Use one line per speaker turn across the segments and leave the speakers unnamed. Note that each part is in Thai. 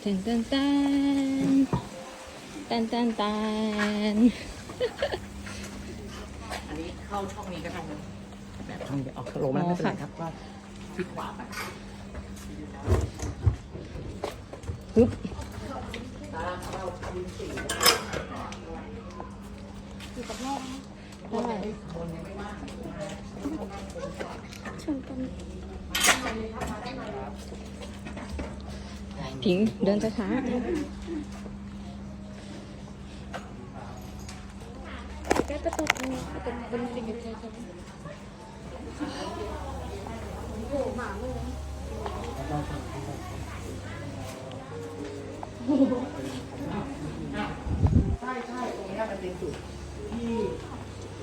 เต้นเต้นเต้นเต้นเต้นเต้น
อันนี้เข้าช่องนี้ก็ได้นะแบบช่องนี้เอาลงมาไม่เป็นไรครับก็ที่ขวาไป
ปึ๊บ
ตารางของเราวินสี่
อยู่กับแม่
บนยังไม่บนยังไม่ว่าง
ชนกัน ผิงเดินช้า
ใกล้ประตูตรงนี้เป็นเป็นเป็นอยู่ใกล้ๆ
ใช่ใช่ตรงนี้มันเป็นจุดที่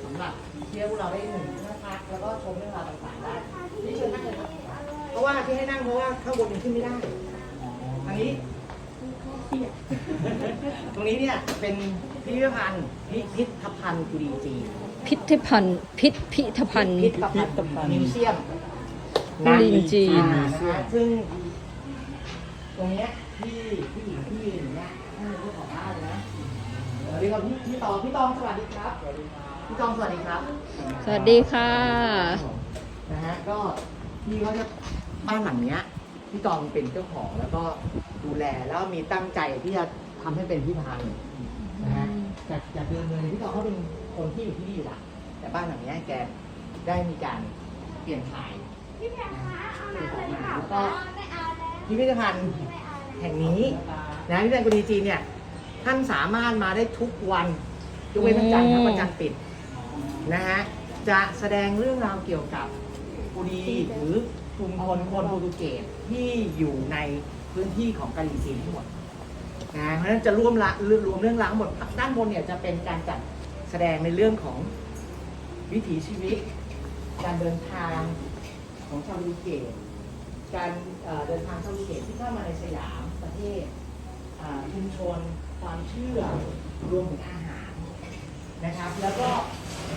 สำหรับเที่ยวเราได้หนึ่งนั่งพักแล้วก็ชมเรื่องราวต่างๆได้นี่เชิญนั่งเลยเพราะว่าที่ให้นั่งเพราะว่าข้างบนยังขึ้นไม่ได้ นนี้ ตรงนี้เนี่ยเป็นพิพิธภัณฑ์พิพิธภัณฑ์กุดีจีน
ๆพิพิธภัณฑ์พิพิธภัณฑ์
พิพิธภัณฑ์มิวเซียม
กุดีจีน
อ่านะฮะซึ่ง ตรงเนี้ยที่ผู้หญิงที่ยืนอยู่เนี่ยท่านเป็นเจ้าของบ้านเลยนะสวัสดีครับพี่พี่ตองพี่ตองสวัสดีครับพี่ตองสวัสดีครับ
สวัสดีค่ะ
นะฮะก็พี่เขาจะบ้านหลังเนี้ย พี่ตองเป็นเจ้าของแล้วก็ดูแลแล้วมีตั้งใจที่จะทำให้เป็นพิพิธภัณฑ์นะฮะจากจากเดิมเลยพี่ตองเขาเป็นคนที่อยู่ที่นี่อยู่ละแต่บ้านหลังเนี้ยแกได้มีการเปลี่ยนถ่ายพี่แพรคะเอาน้ำเลยค่ะแล้วก็พิพิธภัณฑ์แห่งนี้นะพิพิธภัณฑ์กุดีจีนเนี่ยท่านสามารถมาได้ทุกวันยกเว้นวันจันทร์นะวันจันทร์ปิดนะฮะจะแสดงเรื่องราวเกี่ยวกับกุดีหรือ กลุ่มคนคนโปรตุเกสที่อยู่ในพื้นที่ของกาลิซีทั้งหมดนะเพราะฉะนั้นจะรวมละรวมเรื่องราวทั้งหมดด้านบนเนี่ยจะเป็นการจัดแสดงในเรื่องของวิถีชีวิต การเดินทางของชาวโปรตุเกสการเอ่อเดินทางชาวโปรตุเกสที่เข้ามาในสยามประเทศอ่าชุมชนความเชื่อรวมถึงอาหารนะครับ แล้วก็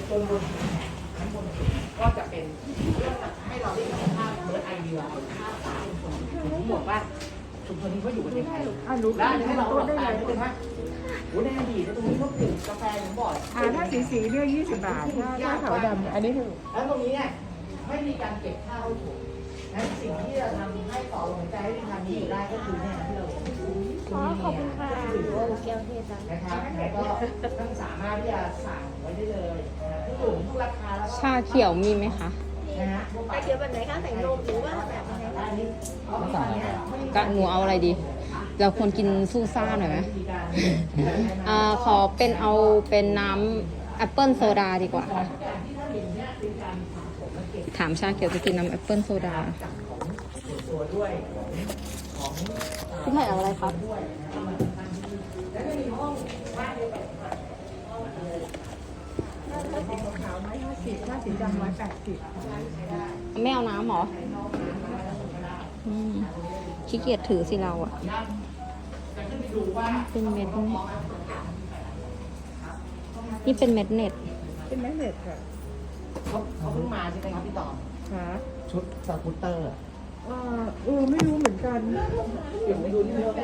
จนบนแผงทั้งบนสุดก็จะเป็น ชุมชนนี้เขาอยู่กันยังไงแล้วให้เราบอกตามนิดนึงว่าโอ้ในอดีตตรงนี้เขาปลูกกาแฟถึงบ่อย
อ่าถ้าสีสีๆเนี่ยยี่สิบบาทถ้าถ้าขาวดำอันนี้ถูก
แล้วตรงนี้เนี่ยไม่มีการเก็บค่าเข้าถุงนั้นสิ่งที่จะทำให้ต่อลมหายใจให้มีทางนี้อยู่ได้ก็คือเนี่ยที่เราเห็น
ขอขอบคุณค่ะโอ้แก้วเทศจัง
นะครับแล้วก็ท่านสามารถที่จะสั่งไว้ได้เลยนะทุกกลุ่มทุกราคาแล้วก็
ชาเขียวมีไหมคะ
นะฮะพวก
ชาเขียวแบบไหนคะใส่นมหรือว่าแบบยังไงคะ
อันนี้เขาไม่สั่งเนี่ย
กะหนูเอาอะไรดี เราควรกินซูซ่าหน่อยไหม
วิธีการ
อ่าขอเป็นเอาเป็นน้ำแอปเปิลโซดาดีกว่าค่ะถามชาเขียวจะกินน้ำแอปเปิลโซดา
ตัวด้วยของ
พี่ไผ่เอาอะไรครับ
ขาวไหมห้า สิบถ้าสีดำร้อยแปดสิบ
ไม่เอาน้ำเหรออืมขี้เกียจถือสิเราอะเป็นเม็ดเน็ตนี่เป็นเม็ดเน็ต
เป็นแมกเนตค่ะ
เขาเขาเพิ่งมาใช่ไหมครับพี่ตอม
ค่ะ
ชุดสกูตเตอร์
เออเออไม่รู้เหมือนกัน
เดี๋ยวไปดูนี่เรื่อง